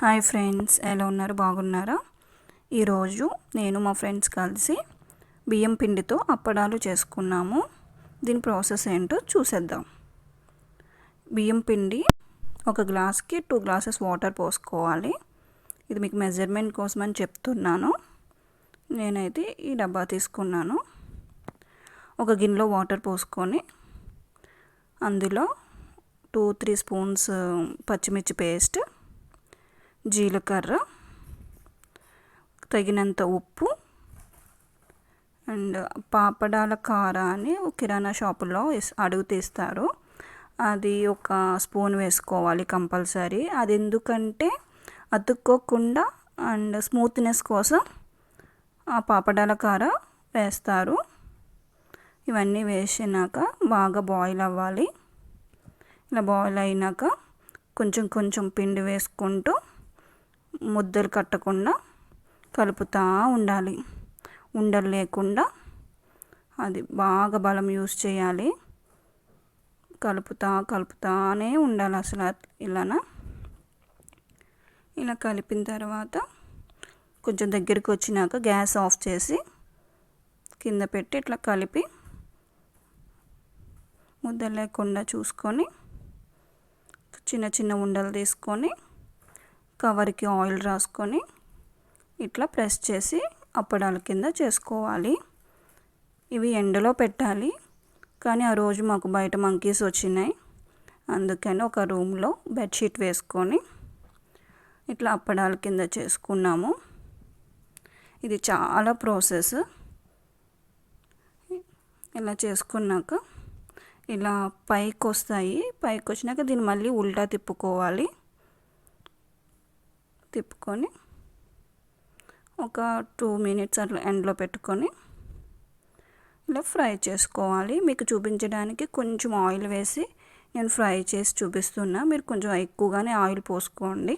Hi friends ఎలా ఉన్నారు? బాగున్నారా? ఈరోజు నేను మా ఫ్రెండ్స్ కలిసి బియ్యం పిండితో అప్పడాలు చేసుకున్నాము. దీని ప్రాసెస్ ఏంటో చూసేద్దాం. బియ్యం పిండి ఒక గ్లాస్కి టూ గ్లాసెస్ వాటర్ పోసుకోవాలి. ఇది మీకు మెజర్మెంట్ కోసం అని చెప్తున్నాను. నేనైతే ఈ డబ్బా తీసుకున్నాను. ఒక గిన్నెలో వాటర్ పోసుకొని అందులో టూ త్రీ స్పూన్స్ పచ్చిమిర్చి పేస్ట్ జీలకర్ర తగినంత ఉప్పు అండ్ పాపడాల కార అని కిరాణా షాపులో అడుగుతీస్తారు అది ఒక స్పూన్ వేసుకోవాలి కంపల్సరీ. అది ఎందుకంటే అతుక్కోకుండా అండ్ స్మూత్నెస్ కోసం ఆ పాపడాల కార వేస్తారు. ఇవన్నీ వేసినాక బాగా బాయిల్ అవ్వాలి. ఇలా బాయిల్ అయినాక కొంచెం కొంచెం పిండి వేసుకుంటూ ముద్దలు కట్టకుండా కలుపుతూ ఉండాలి. ఉండలు లేకుండా అది బాగా బలం యూస్ చేయాలి. కలుపుతా కలుపుతానే ఉండాలి అసలు ఇలాన. ఇలా కలిపిన తర్వాత కొంచెం దగ్గరికి వచ్చినాక గ్యాస్ ఆఫ్ చేసి కింద పెట్టి ఇట్లా కలిపి ముద్ద లేకుండా చూసుకొని చిన్న చిన్న ఉండలు తీసుకొని కవర్కి ఆయిల్ రాసుకొని ఇట్లా ప్రెస్ చేసి అప్పడాల కింద చేసుకోవాలి. ఇవి ఎండలో పెట్టాలి. కానీ ఆ రోజు మాకు బయట మంకీస్ వచ్చినాయి. అందుకని ఒక రూమ్లో బెడ్షీట్ వేసుకొని ఇట్లా అప్పడాల కింద చేసుకున్నాము. ఇది చాలా ప్రాసెస్. ఇలా చేసుకున్నాక ఇలా పైకి వస్తాయి పైకి వచ్చినాక దీన్ని మళ్ళీ ఉల్టా తిప్పుకోవాలి. తిప్పుకొని ఒక టూ మినిట్స్ అట్లా ఎండ్లో పెట్టుకొని ఇలా ఫ్రై చేసుకోవాలి. మీకు చూపించడానికి కొంచెం ఆయిల్ వేసి నేను ఫ్రై చేసి చూపిస్తున్నా. మీరు కొంచెం ఎక్కువగానే ఆయిల్ పోసుకోండి.